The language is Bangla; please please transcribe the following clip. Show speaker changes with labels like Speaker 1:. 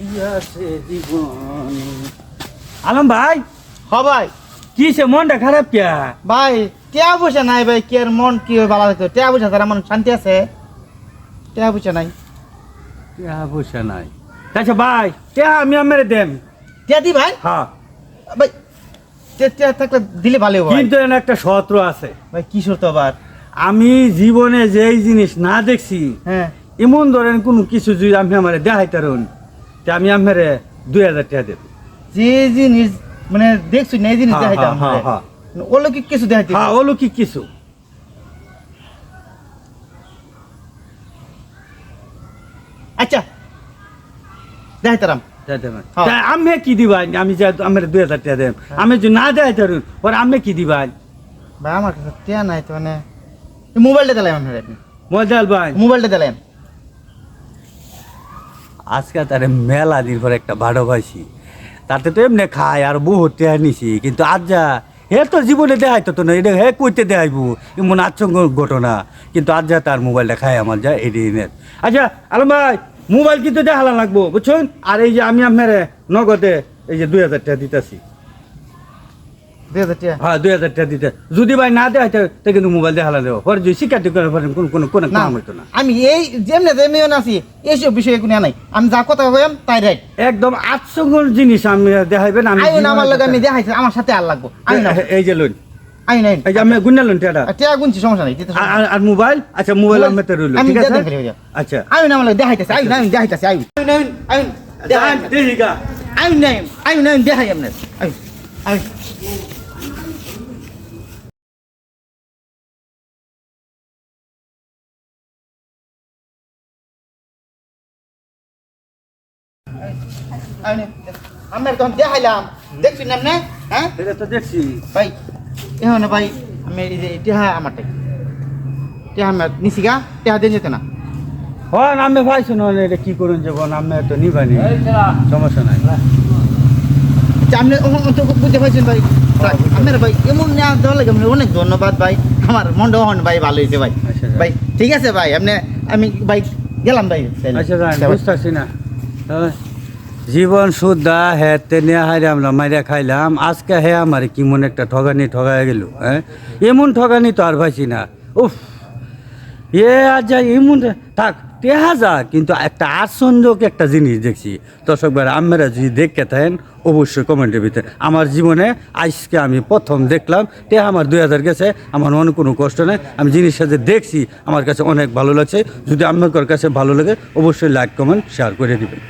Speaker 1: দিয়াছে জীবন। আলম ভাই
Speaker 2: হ ভাই।
Speaker 1: কি সে মনটা খারাপ কিয়া?
Speaker 2: ভাই টিয়া পয়সা নাই ভাই কি আর মন কি হয় ভালো থাকতো টিয়া পয়সা তারা মন শান্তি আছে? টিয়া পয়সা নাই।
Speaker 1: টিয়া পয়সা নাই। আচ্ছা ভাই কে আমি আমার দেম।
Speaker 2: টিয়া দি ভাই?
Speaker 1: হ্যাঁ।
Speaker 2: ভাই টিয়া টিয়া থাকলে দিলে ভালো হবে
Speaker 1: কিন্তু এর একটা শত্রু আছে।
Speaker 2: ভাই কি শর্ত আবার?
Speaker 1: আমি জীবনে যেই জিনিস না দেখছি
Speaker 2: হ্যাঁ।
Speaker 1: এমন ধরেন কোনো কিছু যদি আমি আমার দেখাইতারুন তা আমি আমার দুই হাজার টাকা দেব।
Speaker 2: যে জিনিস মানে দেখছি না এই জিনিস
Speaker 1: হ্যাঁ,
Speaker 2: দেখাইতাম
Speaker 1: হ্যাঁ, হ্যাঁ।
Speaker 2: অলৌকিক কিছু দেখাইতে
Speaker 1: হ্যাঁ অলৌকিক কিছু।
Speaker 2: আচ্ছা দেখাইতাম
Speaker 1: তা দেবেন।
Speaker 2: হ্যাঁ।
Speaker 1: তা আমি কি দিবাই আমি যে আমার দুই হাজার টাকা দেব। আমি যদি না দেখাইতারুন ওর আমি কি দিবাই
Speaker 2: ভাই আমার কাছে টিয়া নাই তো মানে মোবাইলটা দিলাম আপনার আপনি।
Speaker 1: মজাল ভাই।
Speaker 2: মোবাইলটা দিলাম
Speaker 1: আজকে তারে মেলা দিন পর একটা ভাড়া পাইছি। তাতে তো এমনি খায় আর বহুত টেয়া নিছি, কিন্তু আজ যা হে তো জীবনে দেখাই তো না এটা হে কইতে দেখাইব, এমন আচঙ্গ ঘটনা। কিন্তু আজ যা তার মোবাইলটা খায় আমার যা এটি আচ্ছা আলম ভাই, মোবাইল কিন্তু দেখালা লাগবো, বুঝছেন? আর এই যে আমি আপনার নগদে এই যে দুই হাজার টাকা দিতেছি। হ্যাঁ দুই হাজার টাকা দিতে। যদি ভাই না দেয় তো কিন্তু মোবাইল দেখালা দেবো। পরে যদি শিকার করে পারেন কোনো কোনো কোনো কাম হইতো না।
Speaker 2: আমি এই যেমনি যেমনি আছি এইসব বিষয়ে কোনো নাই। আমি যা কথা কইম তাই রাইট
Speaker 1: একদম জিনিস আমি দেখাইবেন আমি
Speaker 2: আইন আমার লগে আমি দেখাইছি। আমার সাথে আর লাগবো।
Speaker 1: এই- এই যে লোন
Speaker 2: আইন আইন।
Speaker 1: এই যে আমি গুনালুন টেটা
Speaker 2: টিয়া গুনছি সমস্যা নাই
Speaker 1: আর- মোবাইল আচ্ছা মোবাইল আমি তো রইল ঠিক আছে?
Speaker 2: দিয়ে দেন ফেলে
Speaker 1: আচ্ছা।
Speaker 2: আইন আমার লগে দেখাইতেছে আইন আইন দেখাইতেছে আইন। আইন আইন আইন
Speaker 1: দেখিকা
Speaker 2: আইন আইন আইন আইন দেখাই আপনার। আইন। আইন। তখন দেখাইলাম দেখছি না আপনি হ্যাঁ
Speaker 1: এটা তো দেখছি
Speaker 2: ভাই এখন ভাই আমি এই যে টেহা আমারটাই টেহা আমার নিশিগা টেহা দিয়ে যেত না
Speaker 1: আমি ভাই শুনো এটা কি করুন যে বোন আমি তো নিবানি সমস্যা নাই
Speaker 2: আচ্ছা, আপনি তো বুঝতে পারছেন ভাই ভাই, আপনার ভাই এমন নেওয়া দেওয়া লাগে অনেক ধন্যবাদ ভাই আমার মনটা হন ভাই ভালো হয়েছে ভাই
Speaker 1: আচ্ছা,
Speaker 2: ভাই ঠিক আছে ভাই আপনি আমি ভাই গেলাম ভাই।
Speaker 1: আচ্ছা
Speaker 2: আচ্ছা, ভাই।
Speaker 1: বুঝতেছি না হ্যাঁ। জীবন শুদ্ধা হেতে নিয়ে আমরা মাইরা খাইলাম। আজকে হে আমার কি মনে একটা ঠগানি ঠগায় গেল হ্যাঁ? এমন ঠগানি তো আর ভাইছি না। উফ, এ আজ যা এমন থাক তেহা যা, কিন্তু একটা আশ্চর্যক একটা জিনিস দেখছি। দর্শক ভাই আমরা যদি দেখতে থাকেন, অবশ্যই কমেন্টের ভিতরে। আমার জীবনে আজকে আমি প্রথম দেখলাম, টেহা আমার দুই হাজার গেছে, আমার মনে কোনো কষ্ট নেই। আমি জিনিসটা যে দেখছি, আমার কাছে অনেক ভালো লাগছে। যদি আপনার কাছে ভালো লাগে, অবশ্যই লাইক কমেন্ট শেয়ার করে দিবেন।